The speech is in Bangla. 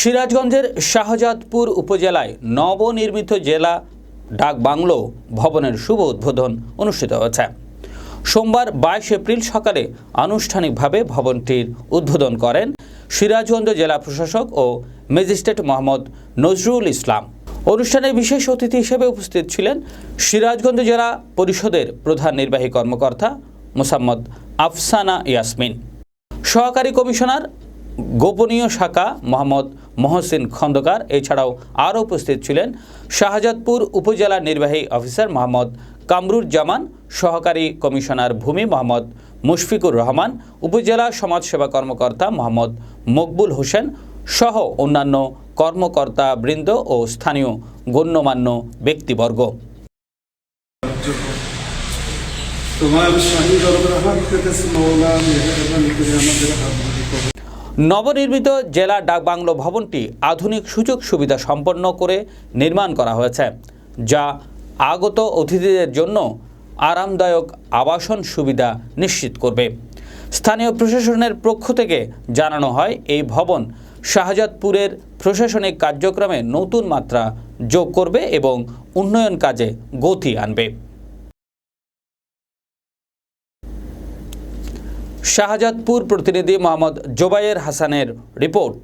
সিরাজগঞ্জের শাহজাদপুর উপজেলায় নবনির্মিত জেলা ডাক বাংলো ভবনের শুভ উদ্বোধন অনুষ্ঠিত হয়েছে। সোমবার বাইশ এপ্রিল সকালে আনুষ্ঠানিকভাবে ভবনটির উদ্বোধন করেন সিরাজগঞ্জ জেলা প্রশাসক ও ম্যাজিস্ট্রেট মোহাম্মদ নজরুল ইসলাম। অনুষ্ঠানে বিশেষ অতিথি হিসেবে উপস্থিত ছিলেন সিরাজগঞ্জ জেলা পরিষদের প্রধান নির্বাহী কর্মকর্তা মোসাম্মদ আফসানা ইয়াসমিন। সহকারী কমিশনার, গোপনীয় শাখা মোহাম্মদ মহসিন খন্দকার, এছাড়াও আরও উপস্থিত ছিলেন শাহজাদপুর উপজেলা নির্বাহী অফিসার মোহাম্মদ কামরুজ্জামান, সহকারী কমিশনার ভূমি মোহাম্মদ মুশফিকুর রহমান, উপজেলা সমাজসেবা কর্মকর্তা মোহাম্মদ মকবুল হোসেন সহ অন্যান্য কর্মকর্তা বৃন্দ ও স্থানীয় গণ্যমান্য ব্যক্তিবর্গ। নবনির্মিত জেলা ডাকবাংলো ভবনটি আধুনিক সুযোগ সুবিধা সম্পন্ন করে নির্মাণ করা হয়েছে, যা আগত অতিথিদের জন্য আরামদায়ক আবাসন সুবিধা নিশ্চিত করবে। স্থানীয় প্রশাসনের পক্ষ থেকে জানানো হয়, এই ভবন শাহজাদপুরের প্রশাসনিক কার্যক্রমে নতুন মাত্রা যোগ করবে এবং উন্নয়ন কাজে গতি আনবে। শাহজাদপুর প্রতিনিধি মোহাম্মদ জোবায়ের হাসানের রিপোর্ট।